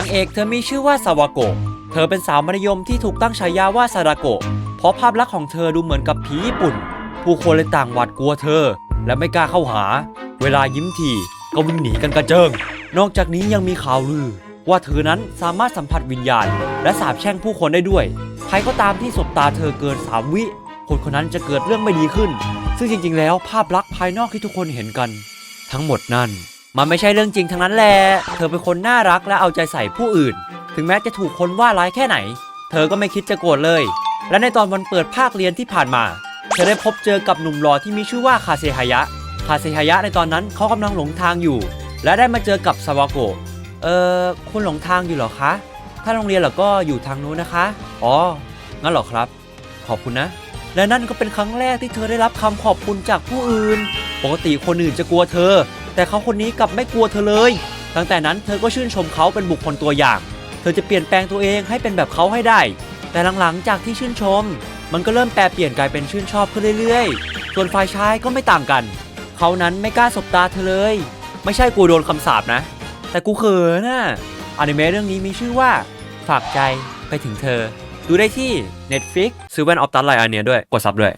างเอกเธอมีชื่อว่าซาวาโกะ เธอเป็นสาวมัธยมที่ถูกตั้งฉายาว่าซาดาโกะ เพราะภาพลักษณ์ของเธอดูเหมือนกับผีญี่ปุ่น ผู้คนเลยต่างหวาดกลัวเธอ และไม่กล้าเข้าหา เวลายิ้มทีก็วิ่งหนีกันกระเจิง นอกจากนี้ยังมีข่าวลือ ว่าเธอนั้นสามารถสัมผัสวิญญาณ และสาบแช่งผู้คนได้ด้วย ใครก็ตามที่สบตาเธอเกิน3วิคนคนนั้นจะเกิดเรื่องไม่ดีขึ้น ซึ่งจริงๆ แล้วภาพลักษณ์ภายนอกที่ทุกคนเห็นกัน ทั้งหมดนั่น มันไม่ใช่เรื่องจริงทั้งนั้นแหละ เธอเป็นคนน่ารักและเอาใจใส่ผู้อื่น ถึงแม้จะถูกคนว่าร้ายแค่ไหน เธอก็ไม่คิดจะโกรธเลย และในตอนวันเปิดภาคเรียนที่ผ่านมา เธอได้พบเจอกับหนุ่มหล่อที่มีชื่อว่าคาเซฮายะ คาเซฮายะในตอนนั้นเขากำลังหลงทางอยู่ และได้มาเจอกับซาวาโกะ เออคุณหลงทางอยู่เหรอคะ ถ้าโรงเรียนเหรอก็อยู่ทางนู้นนะคะ อ๋อ งั้นเหรอครับ ขอบคุณนะ และนั่นก็เป็นครั้งแรกที่เธอได้รับคำขอบคุณจากผู้อื่น ปกติคนอื่นจะกลัวเธอ แต่เขาคนนี้กลับไม่กลัวเธอเลย ตั้งแต่นั้นเธอก็ชื่นชมเขาเป็นบุคคลตัวอย่าง เธอจะเปลี่ยนแปลงตัวเองให้เป็นแบบเขาให้ได้ แต่หลังๆจากที่ชื่นชม มันก็เริ่มแปรเปลี่ยนกลายเป็นชื่นชอบขึ้นเรื่อยๆ ส่วนฝ่ายชายก็ไม่ต่างกัน เขานั้นไม่กล้าสบตาเธอเลย ไม่ใช่กูโดนคำสาปนะ แต่กูเขินน่ะอนิเมะเรื่องนี้มีชื่อว่า ฝากใจไปถึงเธอ ดูได้ที่ Netflix ซื้อแว่นออฟตัสไลน์อันเนี้ยด้วย กดซับด้วย